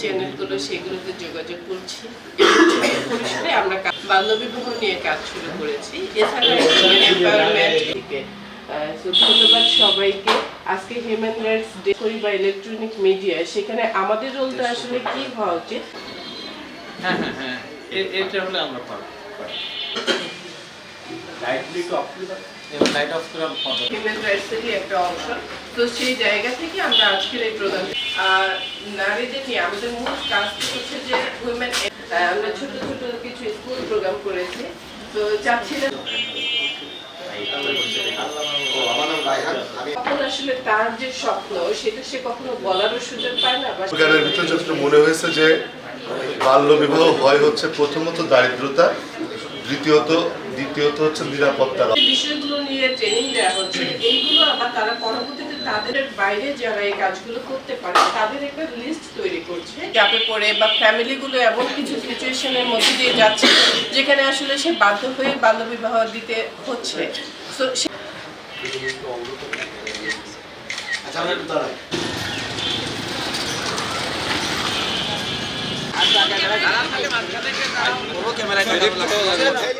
চ্যানেলগুলো সেগুলোতে যোগাযোগ করছি। পরিসরে আমরা বাল্যবিবাহ নিয়ে কাজ শুরু করেছি। এছাড়া ধন্যবাদ সবাইকে। আজকে হিউম্যান রাইটস ডে করি বা ইলেকট্রনিক মিডিয়া সেখানে আমাদের রোলটা আসলে কি হওয়া উচিত? হ্যাঁ হ্যাঁ হ্যাঁ। এটা হলে আমরা পারব। এবার লাইট অফ করে আমরা হিউম্যান রাইটসেরই একটা অংশ তো সেই জায়গা থেকে আমরা আজকের এই প্রোগ্রাম। আর নারীদের নিয়ে আমাদের মূল কাজটা হচ্ছে যে উইমেন আমরা ছোট ছোট কিছু স্কুল প্রোগ্রাম করেছি। তো চাচ্ছিলাম আসলে তার যে স্বপ্ন সেটা সে কখনো বলারও সুযোগ পায় না বা ভিতরে যতটা মনে হয়েছে যে বাল্য বিবাহ হয় হচ্ছে প্রথমত দারিদ্রতা দ্বিতীয়ত দ্বিতীয়ত হচ্ছে নিরাপত্তা বিষয়গুলো নিয়ে ট্রেনিং দেওয়া হচ্ছে এইগুলো আবার তারা পরবর্তীতে তাদের বাইরে যারা এই কাজগুলো করতে পারে তাদের একটা লিস্ট তৈরি করছে। চাপে পড়ে বা ফ্যামিলিগুলো এমন কিছু সিচুয়েশনের মধ্যে দিয়ে যাচ্ছে যেখানে আসলে সে বাধ্য হয়ে বাল্যবিবাহ দিতে হচ্ছে। তো Direkt